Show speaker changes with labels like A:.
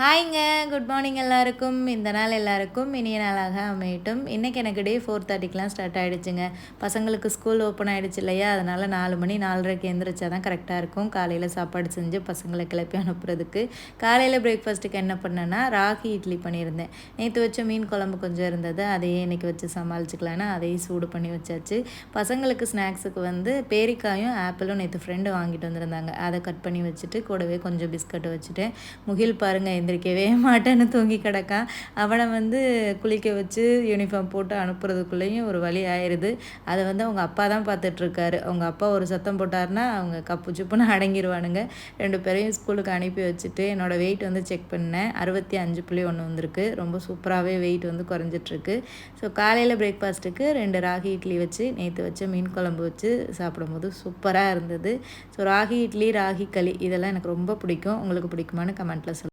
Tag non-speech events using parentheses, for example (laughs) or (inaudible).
A: ஹாய்ங்க good morning எல்லாருக்கும். இந்த நாள் எல்லாருக்கும் இனிய நாளாக அமையட்டும். இன்றைக்கி எனக்கு டே ஃபோர் தேர்ட்டிக்கெலாம் ஸ்டார்ட் ஆகிடுச்சுங்க பசங்களுக்கு ஸ்கூல் ஓப்பன் ஆகிடுச்சு இல்லையா? அதனால் நாலு மணி நாலரைக்கு எழுந்திரிச்சா தான் கரெக்டாக இருக்கும். காலையில் சாப்பாடு செஞ்சு பசங்களை கிளப்பி அனுப்புறதுக்கு. காலையில் பிரேக்ஃபாஸ்ட்டுக்கு என்ன பண்ணேன்னா ராகி இட்லி பண்ணியிருந்தேன். நேற்று வச்ச மீன் குழம்பு கொஞ்சம் இருந்தது. அதையே இன்றைக்கி வச்சு சமாளிச்சுக்கலான்னு அதையும் சூடு பண்ணி வச்சாச்சு. பசங்களுக்கு ஸ்நாக்ஸுக்கு வந்து பேரிக்காயும் ஆப்பிளும் நேற்று ஃப்ரெண்டு வாங்கிட்டு வந்திருந்தாங்க. அதை கட் பண்ணி வச்சுட்டு கூடவே கொஞ்சம் பிஸ்கட் வச்சுட்டேன் முகில் பாருங்கள் எந்திரிக்கவே (laughs) மாட்டேன்னு தூங்கி கிடக்கான் அவனை வந்து குளிக்க வச்சு யூனிஃபார்ம் போட்டு அனுப்புறதுக்குள்ளேயும் ஒரு வழி ஆயிடுது அதை வந்து அவங்க அப்பா தான் பார்த்துட்ருக்காரு. அவங்க அப்பா ஒரு சத்தம் போட்டார்னா அவங்க கப்பு சுப்புன்னு அடங்கிடுவானுங்க ரெண்டு பேரையும் ஸ்கூலுக்கு அனுப்பி வச்சுட்டு என்னோடய வெயிட் வந்து செக் பண்ணேன் அறுபத்தி அஞ்சு புள்ளி ஒன்று வந்திருக்கு. ரொம்ப சூப்பராகவே வெயிட் வந்து குறைஞ்சிட்ருக்கு. ஸோ காலையில் பிரேக்ஃபாஸ்ட்டுக்கு ரெண்டு ராகி இட்லி வச்சு நேற்று வச்ச மீன் குழம்பு வச்சு சாப்பிடும்போது சூப்பராக இருந்தது. ஸோ ராகி இட்லி ராகி களி இதெல்லாம் எனக்கு ரொம்ப பிடிக்கும். உங்களுக்கு பிடிக்குமான்னு கமெண்ட்டில் சொல்லுங்கள்